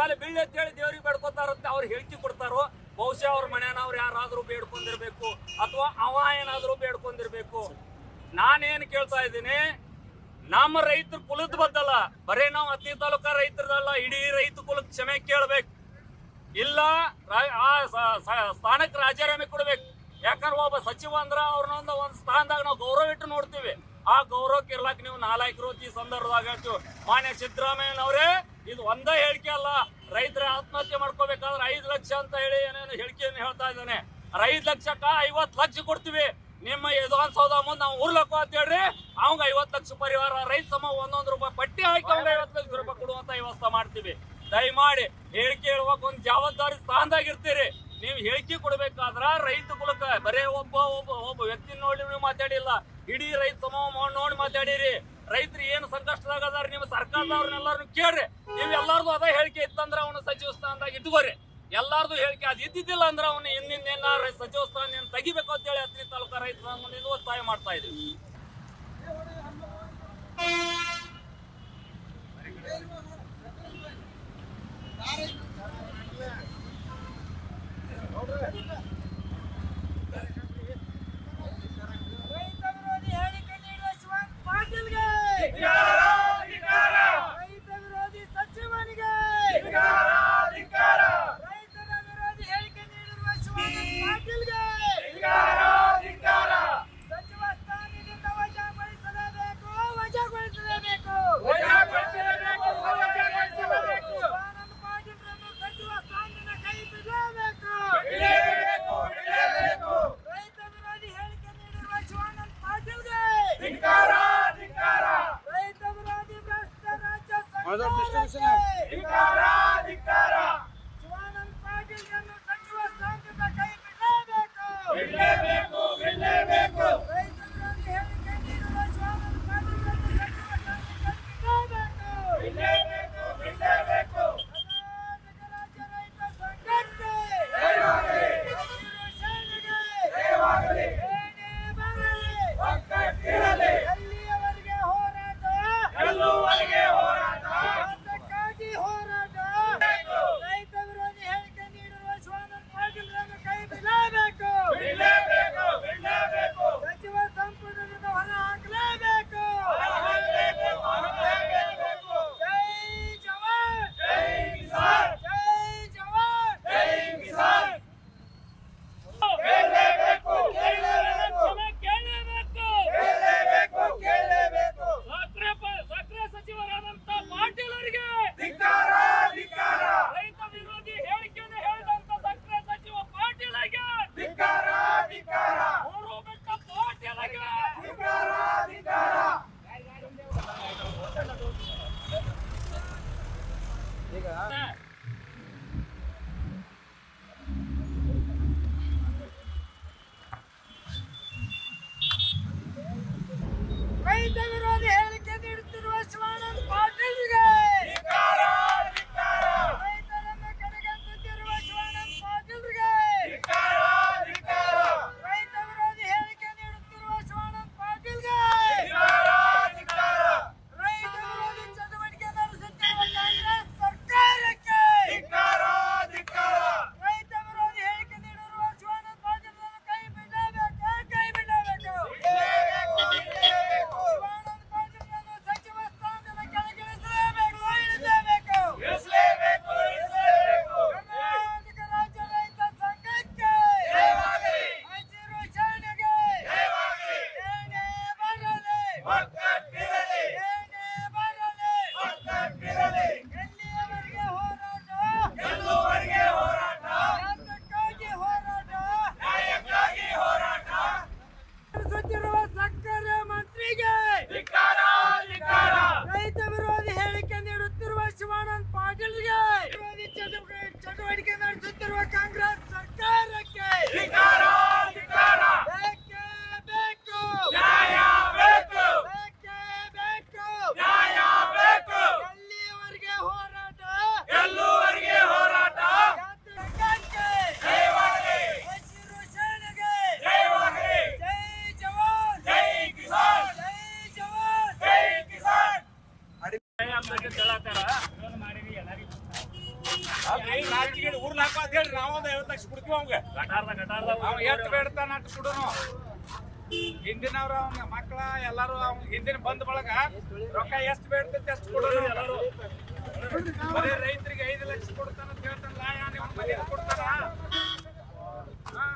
ಕಾಲು ಬೀಳಿ ಅಂತೇಳಿ ದೇವ್ರಿಗೆ ಬೇಡ್ಕೊತಾರ ಅಂತ ಅವ್ರು ಹೇಳ್ತಿ ಕೊಡ್ತಾರೋ, ಬಹುಶಃ ಅವ್ರ ಮನೆಯವ್ರು ಯಾರಾದರೂ ಬೇಡ್ಕೊಂಡಿರ್ಬೇಕು ಅಥವಾ ಅವ ಏನಾದರೂ ಬೇಡ್ಕೊಂಡಿರ್ಬೇಕು. ನಾನೇನು ಕೇಳ್ತಾ ಇದ್ದೀನಿ, ನಮ್ಮ ರೈತರ ಕುಲದ ಬದ್ದಲ್ಲ, ಬರೇ ನಾವು ಹತ್ತನೇ ತಾಲೂಕಾ ರೈತರದಲ್ಲ, ಇಡೀ ರೈತ ಕುಲದ ಕ್ಷಮೆ ಕೇಳ್ಬೇಕು. ಇಲ್ಲ ಆ ಸ್ಥಾನಕ್ಕೆ ರಾಜೀನಾಮೆ ಕೊಡ್ಬೇಕು. ಯಾಕಂದ್ರೆ ಒಬ್ಬ ಸಚಿವ ಅಂದ್ರೆ ಅವ್ರನ್ನೊಂದು ಒಂದು ಸ್ಥಾನದಾಗ ನಾವು ಗೌರವ ಇಟ್ಟು ನೋಡ್ತೀವಿ. ಆ ಗೌರವಕ್ಕೆ ಇರ್ಲಾಕ ನೀವು ನಾಲ್ಕು ಈ ಸಂದರ್ಭದಾಗ ಹೇಳ್ತೀವಿ. ಮಾನ್ಯ ಸಿದ್ದರಾಮಯ್ಯನವರೇ ಇದು ಒಂದೇ ಹೇಳಿಕೆ ಅಲ್ಲ. ರೈತರ ಆತ್ಮಹತ್ಯೆ ಮಾಡ್ಕೋಬೇಕಾದ್ರೆ ಐದು ಲಕ್ಷ ಅಂತ ಹೇಳಿ ಏನೇನು ಹೇಳಿಕೆಯನ್ನು ಹೇಳ್ತಾ ಇದ್ದಾನೆ. ಐದು ಲಕ್ಷಕ್ಕ ಐವತ್ತು ಲಕ್ಷ ಕೊಡ್ತೀವಿ. ನಿಮ್ಮ ವಿಧಾನಸೌಧ ಮುಂದೆ ನಾವು ಊರ್ಲಕ್ಕೋ ಅಂತ ಹೇಳ್ರಿ. ಅವಂಗ ಐವತ್ತು ಲಕ್ಷ ಪರಿವಾರ ರೈತ ಸಮ ಒಂದೊಂದು ರೂಪಾಯಿ ಪಟ್ಟಿ ಹಾಕಿ ಅವಂಗ ಐವತ್ತು ಲಕ್ಷ ರೂಪಾಯಿ ಕೊಡುವಂತ ವ್ಯವಸ್ಥೆ ಮಾಡ್ತೀವಿ. ದಯಮಾಡಿ ಹೇಳಿಕೆ ಹೇಳುವಾಗ ಒಂದು ಜವಾಬ್ದಾರಿ ಸ್ಥಾನದಾಗಿರ್ತೀರಿ. ನೀವು ಹೇಳಿಕೆ ಕೊಡ್ಬೇಕಾದ್ರ ರೈತ ಕುಲಕ ಬರೇ ಒಬ್ಬ ಒಬ್ಬ ಒಬ್ಬ ವ್ಯಕ್ತಿ ನೋಡಿ ನೀವು ಮಾತಾಡಿಲ್ಲ. ಇಡೀ ರೈತ ಸಮ ನೋಡಿ ಮಾತಾಡಿರಿ. ರೈತರು ಏನು ಸಂಕಷ್ಟದಾಗ ಅದಾರ ನಿಮ್ಮ ಸರ್ಕಾರದವ್ರನ್ನೆಲ್ಲರೂ ಕೇಳ್ರಿ. ನೀವು ಎಲ್ಲಾರ್ದು ಅದ ಹೇಳಿಕೆ ಇತ್ತಂದ್ರ ಅವನ ಸಚಿವ ಸ್ಥಾನದಾಗ ಇಟ್ಕೋರಿ. ಎಲ್ಲಾರ್ದು ಹೇಳಿಕೆ ಅದು ಇದ್ದಿದ್ದಿಲ್ಲ ಅಂದ್ರೆ ಅವನ ಇನ್ನಿಂದ ಸಚಿವ ಸ್ಥಾನ ತೆಗಿಬೇಕು ಅಂತೇಳಿ ಹತ್ತನೇ ತಾಲೂಕು ರೈತ ಸಂಘದಿಂದ ಒತ್ತಾಯ ಮಾಡ್ತಾ ಇದೀವಿ. You got. ಕೊಡ್ತೀವಿ ಅವಂಗ ಗಟಾರ್ದ ಗಟಾರ್ದ ಅವ ಎಷ್ಟ್ ಬೇಡ್ತಾನ ಅಟ್ ಕೊಡುನು. ಹಿಂದಿನವ್ರ ಅವ್ನ ಮಕ್ಕಳ ಎಲ್ಲಾರು ಅವ್ನ ಹಿಂದಿನ ಬಂದ ಬಳಗ ರೊಕ್ಕ ಎಷ್ಟು ಬೇಡ್ತೈತೆ ಅಷ್ಟು ಕೊಡೋರು ಎಲ್ಲಾರು. ಬರೀ ರೈತರಿಗೆ ಐದು ಲಕ್ಷ ಕೊಡ್ತಾನ ಅಂತ ಹೇಳ್ತಾನಲ್ಲ ಯಾರು ಹಾ?